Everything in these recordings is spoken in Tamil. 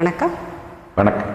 வணக்கம். வணக்கம்.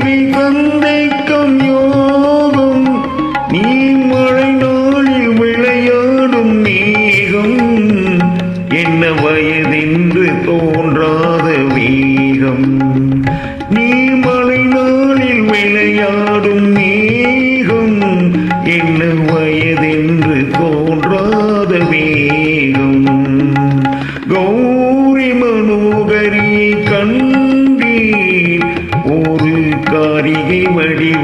தேவி தந்தைக்கும் யோகம் நீ மழை நாளில் விளையாடும் மேகம். என்ன வயதென்று தோன்றா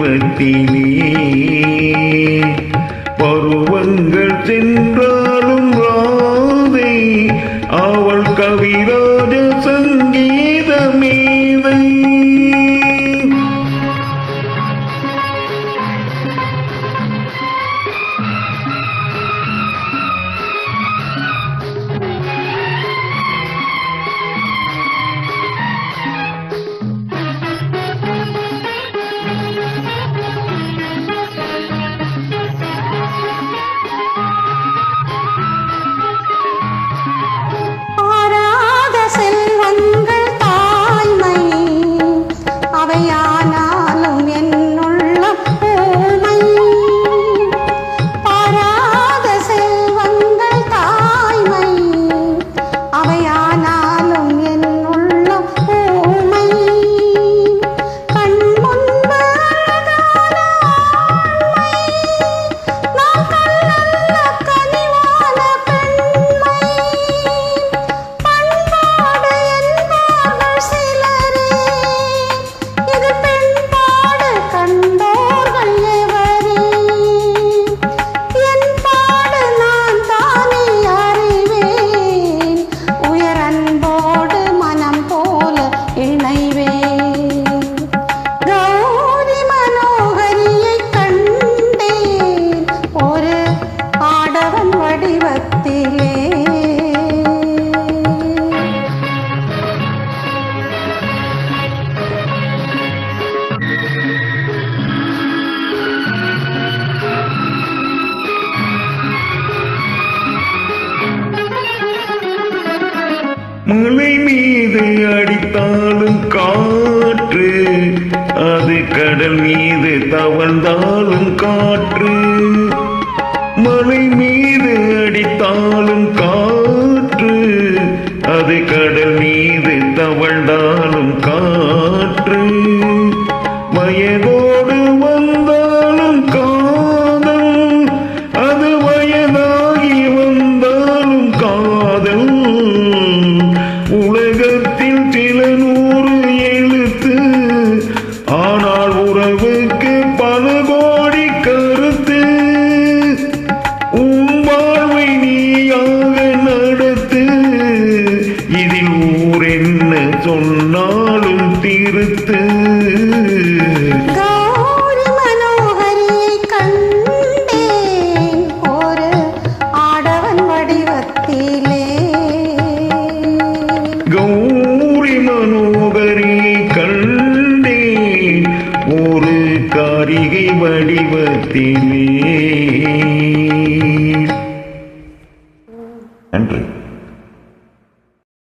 பருவத்திலே பருவங்கள் சென்றோ மலை மீது அடித்தாலும் காற்று அது கடல் மீது தவழ்ந்தாலும் காற்று. மலை மீது அடித்தாலும் காற்று அது கடல் நாட்டில் சில நூறு எழுத்து. ஆனால் உறவுக்கு பல கோடி கருத்து. உம்பாழ்வை நீயாக நடத்து. இதில் ஊர் என்ன சொன்னாலும் திருத்து. கண்டேன். ஒரு ஆடவன் வடிவத்திலே வருகை வடிவத்திலே.